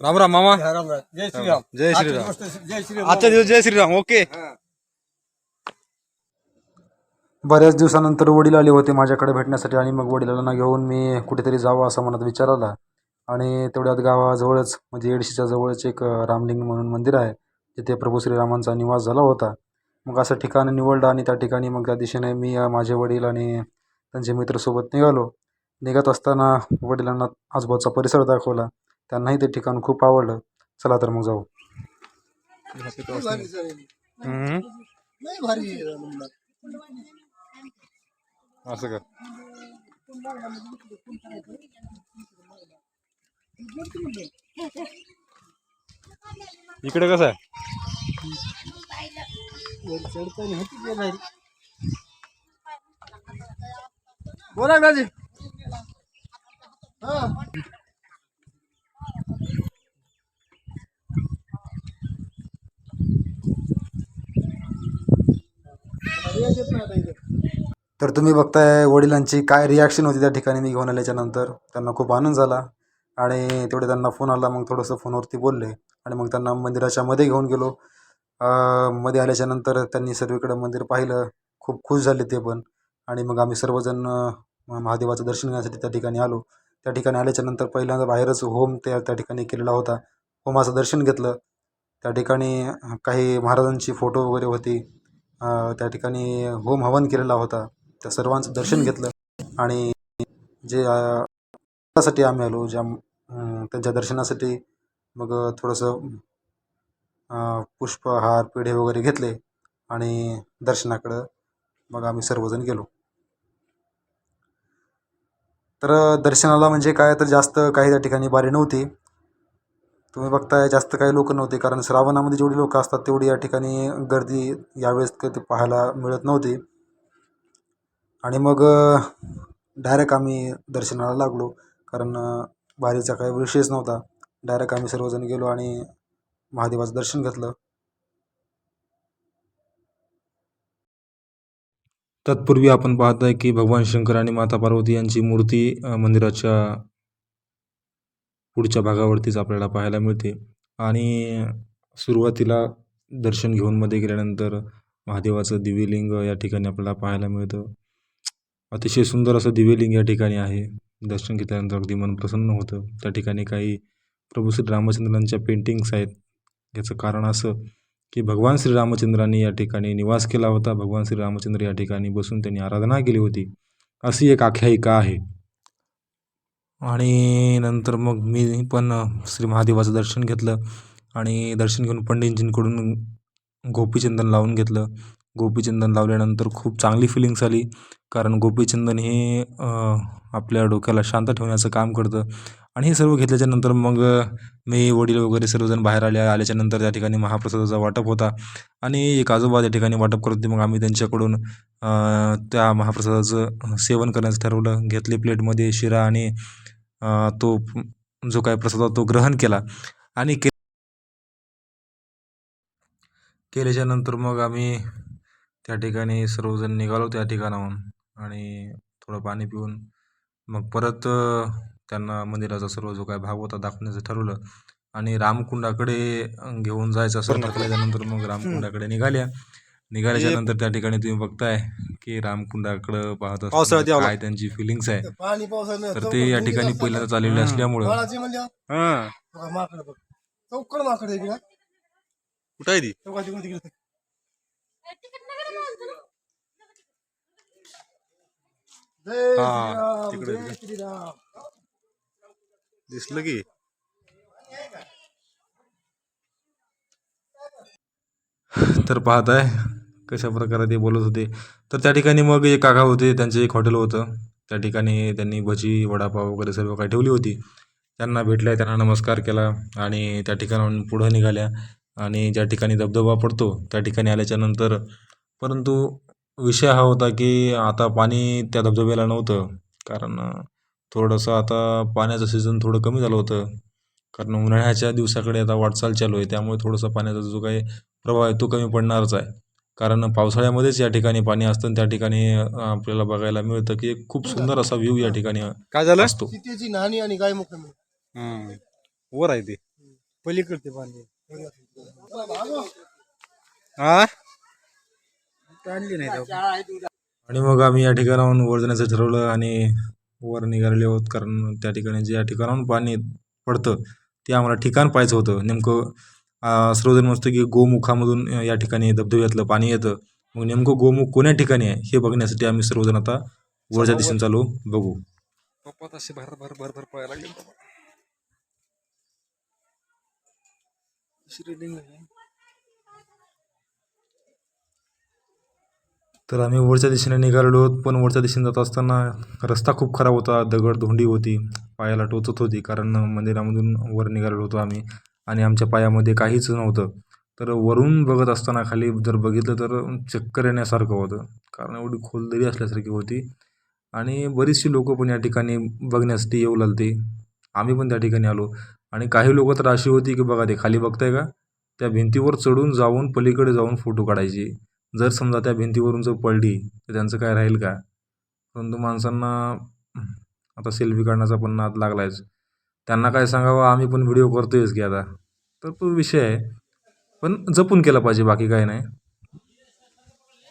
राम राम मामा. राम राम. जय श्रीराम. जय श्रीराम. जय श्रीराम आजच्या दिवस जय श्रीराम ओके. बऱ्याच दिवसानंतर वडील आले होते माझ्याकडे भेटण्यासाठी आणि मग वडिलांना घेऊन मी कुठेतरी जावं असा मनात विचार आला आणि तेवढ्यात गावाजवळच म्हणजे येडशीच्या जवळच एक रामलिंग म्हणून मंदिर आहे. तिथे प्रभू श्रीरामांचा निवास झाला होता. मग असं ठिकाण निवडलं आणि त्या ठिकाणी मग त्या दिशेने मी माझे वडील आणि त्यांचे मित्रसोबत निघालो. निघत असताना वडिलांना आजूबाजूचा परिसर दाखवला. त्यांनाही ते ठिकाण खूप आवडलं. चला तर मग जाऊ. हम्म. असं कर इकडे कसं आहे. बोला दाजी. हा रेस येत नाही आता इथे. तर तुम्ही बघताय वडिलांची काय रिॲक्शन होती त्या ठिकाणी मी घेऊन आल्याच्यानंतर त्यांना खूप आनंद झाला आणि तेवढे त्यांना फोन आला मग थोडंसं फोनवरती बोलले आणि मग त्यांना मंदिराच्या मध्ये घेऊन गेलो. मध्ये मध्ये आल्याच्यानंतर त्यांनी सर्वीकडं मंदिर पाहिलं खूप खुश झाले ते पण. आणि मग आम्ही सर्वजण महादेवाचं दर्शन घेण्यासाठी त्या ठिकाणी आलो. त्या ठिकाणी आल्याच्यानंतर पहिल्यांदा बाहेरच होम त्या त्या ठिकाणी केलेला होता. होमाचं दर्शन घेतलं. त्या ठिकाणी काही महाराजांची फोटो वगैरे होती. त्या ठिकाणी होम हवन केलेला होता. त्या सर्वांचं दर्शन घेतलं आणि जे साठी आम्ही आलो ज्या त्यांच्या दर्शनासाठी मग थोडंसं पुष्पहार पेढे वगैरे घेतले आणि दर्शनाकडं मग आम्ही सर्वजण गेलो. तर दर्शनाला म्हणजे काय? तर जास्त काही त्या ठिकाणी बारी नव्हती. तुम्ही बघताय जास्त काही लोक नव्हते कारण श्रावणामध्ये जेवढी लोकं असतात तेवढी या ठिकाणी गर्दी यावेळेस कधी पाहायला मिळत नव्हती. आणि मग डायरेक्ट आम्ही दर्शनाला लागलो कारण बारीचा काही विषयच नव्हता. डायरेक्ट आम्ही सर्वजण गेलो आणि महादेवाचं दर्शन घेतलं. तत्पूर्वी आपण पाहताय की भगवान शंकर आणि माता पार्वती यांची मूर्ती मंदिराच्या पुढच्या भागावरतीच आपल्याला पाहायला मिळते. आणि सुरुवातीला दर्शन घेऊन मध्ये गेल्यानंतर महादेवाचं दिव्यलिंग या ठिकाणी आपल्याला पाहायला मिळतं. अतिशय सुंदर असं दिव्यलिंग या ठिकाणी आहे. दर्शन घेतल्यानंतर अगदी मन प्रसन्न होतं. त्या ठिकाणी काही प्रभू श्री रामचंद्रांच्या पेंटिंग्स आहेत. याचं कारण असं की भगवान श्री रामचंद्रांनी या ठिकाणी निवास केला होता. भगवान श्री रामचंद्र या ठिकाणी बसून त्यांनी आराधना केली होती. अशी एक आख्यायिका आहे. आणि नंतर मग मी पण श्री महादेवाचं दर्शन घेतलं आणि दर्शन घेऊन पंडितजींकडून गोपीचंदन लावून घेतलं. गोपीचंदन लावल्यानंतर खूप चांगली फिलिंग्स आली. कारण गोपीचंदन हे आपल्या डोक्याला शांत ठेवण्याचं काम करतं. आणि हे सर्व घेतल्याच्या नंतर मग मी वडील वगैरे सर्वजण बाहेर आले आल्याच्यानंतर त्या ठिकाणी महाप्रसादाचा वाटप होता. आणि एक आजोबा त्या ठिकाणी वाटप करत होते. मग आम्ही त्यांच्याकडून त्या महाप्रसादाचं सेवन करण्याचं ठरवलं. घेतले प्लेटमध्ये शिरा आणि तो जो काय प्रसाद होता तो ग्रहण केला. आणि के केल्याच्यानंतर मग आम्ही त्या ठिकाणी सर्वजण निघालो त्या ठिकाणाहून. आणि थोडं पाणी पिऊन मग परत त्यांना मंदिराचा सर्व जो काय भाग होता दाखवण्याचं ठरवलं. आणि रामकुंडाकडे घेऊन जायचं असं ठरवल्याच्यानंतर मग रामकुंडाकडे निघाल्या. निघाल्याच्या नंतर त्या ठिकाणी तुम्ही बघताय की रामकुंडाकडं पाहत पावसाळ्यात असताना यावं काय त्यांची फिलिंग्स आहे? पाणी पावसानं तर ते या ठिकाणी पहिल्यांदाच आलेले असल्यामुळं. बाळाची म्हणजे हा. बघा, माकड बघ. चौकड माकड आहे की ना कुठं आहे ती? चौकाची कोणती तिकडे. जय हा, श्रीराम तिकडे, जय श्रीराम. दिसलं की. तर पाहत आहे कशा प्रकारे ते बोलत होते. तर त्या ठिकाणी मग एक काका होते त्यांचं एक हॉटेल होतं. त्या ठिकाणी त्यांनी भजी वडापाव वगैरे सर्व काही ठेवली होती. त्यांना भेटल्या त्यांना नमस्कार केला आणि त्या ठिकाणाहून पुढं निघाल्या. आणि ज्या ठिकाणी धबधबा पडतो त्या ठिकाणी आल्याच्यानंतर परंतु विषय हा होता की आता पाणी त्या धबधब्याला नव्हतं. कारण थोडंसं आता पाण्याचं सीझन थोडं कमी झालं होतं. कारण उन्हाळ्याच्या दिवसाकडे आता वाटचाल चालू आहे. त्यामुळे थोडंसं पाण्याचा जो काही प्रवाह आहे तो कमी पडणारच आहे. कारण पावसाळ्यामध्येच या ठिकाणी पाणी असतं आणि त्या ठिकाणी आपल्याला बघायला मिळतं की एक खूप सुंदर असा व्ह्यू या ठिकाणी काय झालं? असतो. सीतेची नाणी आणि गाय मुख. वर आहे ती. पलीकडते पाणी. हा आणली नाही आणि मग आम्ही या ठिकाणाहून वर जाण्याचं ठरवलं आणि वर निघालेले आहोत कारण त्या ठिकाणी जे या ठिकाणाहून पाणी पडतं ते आम्हाला ठिकाण पाहायचं होतं. नेमकं सर्वजण मस्त की गोमुखामधून या ठिकाणी धबधब्यातलं पाणी येतं. मग नेमकं गोमुख कोण्या ठिकाणी आहे हे बघण्यासाठी आम्ही सर्वजण आता वरच्या दिशेने चालू बघू. पप्पा तसे भर भर भर भर पळायला लागले तर आम्ही वरच्या दिशेने निघालेलो आहोत पण वरच्या दिशेने जात असताना रस्ता खूप खराब होता दगड धोंडी होती पायाला टोचत होती कारण मंदिरामधून वर निघालेलो होतो आम्ही. आणि आमच्या पायामध्ये काहीच नव्हतं. तर वरून बघत असताना खाली जर बघितलं तर चक्कर येण्यासारखं होतं. कारण एवढी खोलदरी असल्यासारखी होती. आणि बरीचशी लोकं पण या ठिकाणी बघण्यासाठी येऊ लागते आम्ही पण त्या ठिकाणी आलो. आणि काही लोकं तर अशी होती की बघा ते खाली बघताय का? त्या भिंतीवर चढून जाऊन पलीकडे जाऊन फोटो काढायचे. जर समजा त्या भिंतीवरून जर पडली तर त्यांचं काय राहील का? परंतु माणसांना आता सेल्फी काढण्याचा पण नाद लागलायच. त्यांना काय सांगावं? आम्ही पण व्हिडिओ करतोयच की आता. तर तो विषय आहे. पण जपून केला पाहिजे बाकी काय नाही.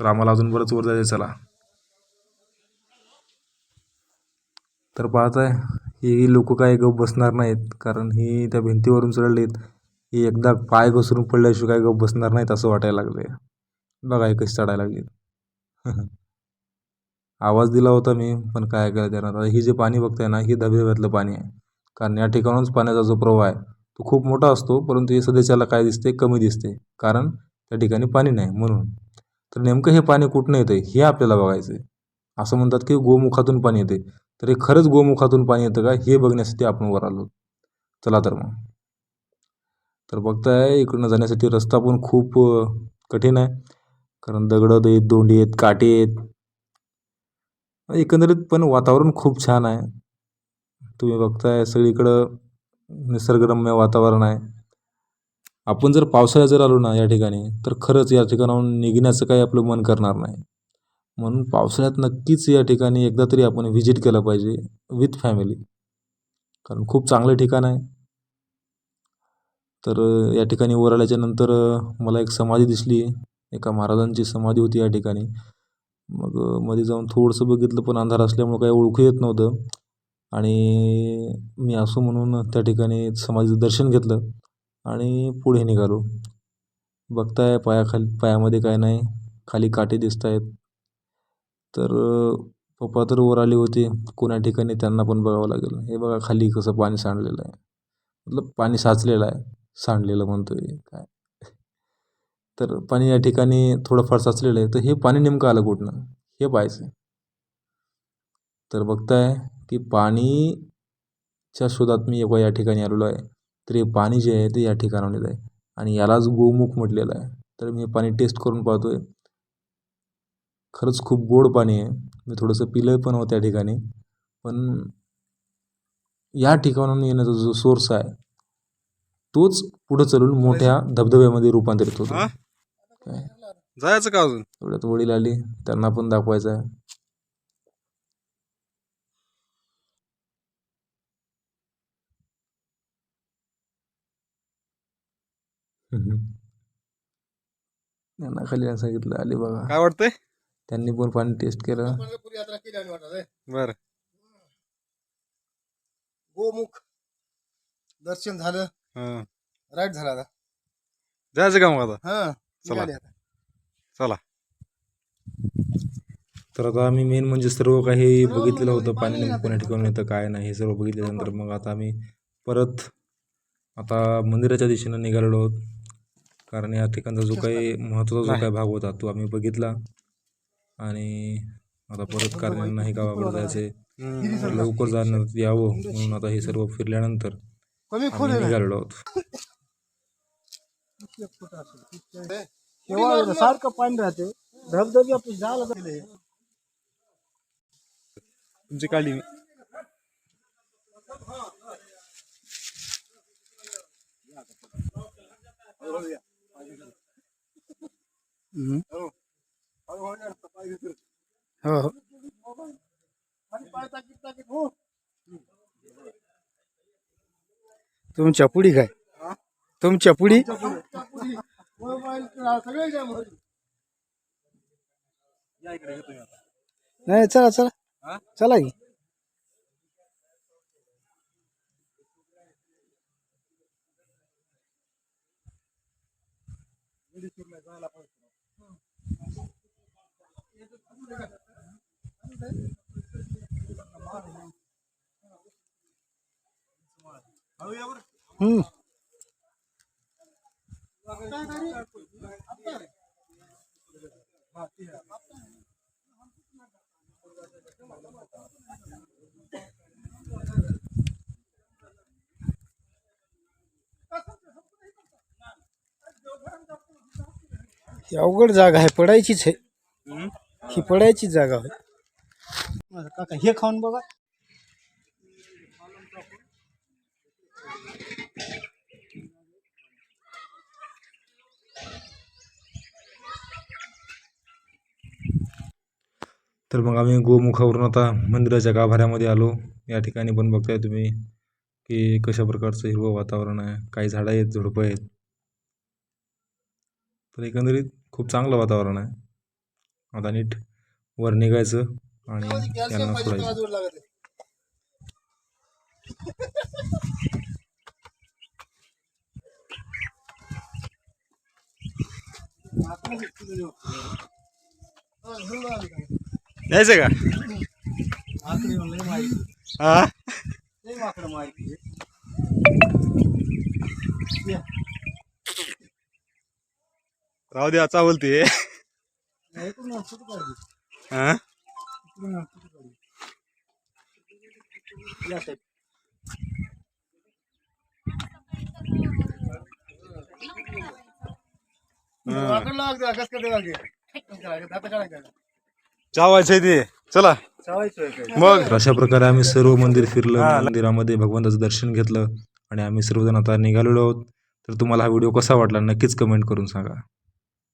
तर आम्हाला अजून बरंच वर जायचं चला. तर पाहताय ही लोक काय गप बसणार नाहीत कारण ही त्या भिंतीवरून चढलेत. ही एकदा पाय घसरून पडल्याशिवाय काय गप बसणार नाहीत असं वाटायला लागले बघा हे कशी चढायला लागली आवाज दिला होता मी पण काय काय त्यांना आता ही जे पाणी बघताय ना ही धबधब्यातलं पाणी आहे. कारण या ठिकाणूनच पाण्याचा जो प्रवाह आहे तो खूप मोठा असतो परंतु हे सध्याच्याला काय दिसते? कमी दिसते. कारण त्या ठिकाणी पाणी नाही म्हणून. तर नेमकं हे पाणी कुठनं येतं हे आपल्याला बघायचं आहे असं म्हणतात की गोमुखातून पाणी येते तर हे खरंच गोमुखातून पाणी येतं का? हे बघण्यासाठी आपण वर आलो. चला तर मग. तर बघताय इकडनं जाण्यासाठी रस्ता पण खूप कठीण आहे. कारण दगडं आहेत दोंडी आहेत काटे आहेत. एकंदरीत पण वातावरण खूप छान आहे. तुम्ही बघताय सगळीकडं निसर्गरम्य वातावरण आहे. आपण जर पावसाळ्यात जर आलो ना या ठिकाणी तर खरंच या ठिकाणाहून निघण्याचं काही आपलं मन करणार नाही. म्हणून पावसाळ्यात नक्कीच या ठिकाणी एकदा तरी आपण व्हिजिट केलं पाहिजे विथ फॅमिली. कारण खूप चांगलं ठिकाण आहे. तर या ठिकाणी वर आल्याच्यानंतर मला एक समाधी दिसली. एका महाराजांची समाधी होती या ठिकाणी. मग मध्ये जाऊन थोडंसं बघितलं पण अंधार असल्यामुळं काही ओळखू येत नव्हतं. आणि मी असो म्हणून त्या ठिकाणी समाधीचं दर्शन घेतलं आणि पुढे निघालो. बघताय पायाखाली पायामध्ये काय नाही खाली काटे दिसत आहेत तर पप्पा तर वर आले होते. कोण्या ठिकाणी त्यांना पण बघावं लागेल. हे बघा खाली कसं पाणी सांडलेलं आहे. मतलब पाणी साचलेलं आहे. सांडलेलं म्हणतो आहे काय. तर पाणी या ठिकाणी थोडंफार साचलेलं आहे. तर हे पाणी नेमकं आलं कुठनं? हे पाहायचं तर बघताय की पाणीच्या शोधात मी एका या ठिकाणी आलेलो आहे. तर हे पाणी जे आहे ते या ठिकाणाहून आहे. आणि यालाच गोमुख म्हटलेलं आहे. तर मी हे पाणी टेस्ट करून पाहतोय. खरंच खूप गोड पाणी आहे. मी थोडंसं पिलं पण होतं त्या ठिकाणी. पण या ठिकाणाहून येण्याचा जो सोर्स आहे तोच पुढं चालून मोठ्या धबधब्यामध्ये रूपांतरित होतो. हा? जायचं का अजून? तेवढ्यात वडील आली. त्यांना पण दाखवायचं आहे. हम्म. त्यांना खाली सांगितलं आली बघा. काय वाटतंय? त्यांनी पण पाणी टेस्ट केलं. पंढरपूर यात्रा केली आणि वाटत आहे. बर. गोमुख. दर्शन झालं. हा. राईट झाला आता. जायचं का मग आता? हा चला. निघाले आता. चला. तर आता आम्ही मेन म्हणजे सर्व काही बघितलेलं होतं पाणी नेमकं कोण्या ठिकाणी येतं काय नाही हे सर्व बघितल्यानंतर मग आता आम्ही परत आता मंदिराच्या दिशेनं निघालेलो आहोत. कारण या ठिकाणचा जो काही महत्त्वाचा जो काही भाग होता तो आम्ही बघितला. आणि आता परत कारण नाही गावाकडे जायचे हम्म. लवकर जाण्यात यावं म्हणून आता हे सर्व फिरल्यानंतर. निघालेलो आहोत. सारखं पाणी राहते. धबधबे तुमची काढली मी. हो हो. तुमच्या पुढी काय? तुमच्या पुढी? नाही चला चला. चला की. अवघड जागा आहे पडायचीच आहे. ही पडायचीच जागा आहे काका हे खाऊन बघा. तर मग आम्ही गोमुखावरून आता मंदिराच्या गाभाऱ्यामध्ये आलो. या ठिकाणी पण बघताय तुम्ही की कशा प्रकारचं हिरवं वातावरण आहे. काही झाडं आहेत झुडपं आहेत. तर एकंदरीत खूप चांगलं वातावरण आहे. आता नीट वर निघायचं आणि यांना सोडायचं यायचं का? हा? राहू दे चावलते हा? चावायचंय ते. चला. मग. अशा प्रकारे आम्ही सर्व मंदिर फिरलं मंदिरामध्ये भगवंताचं दर्शन घेतलं आणि आम्ही सर्वजण आता निघालेलो आहोत. तर तुम्हाला हा व्हिडिओ कसा वाटला नक्कीच कमेंट करून सांगा.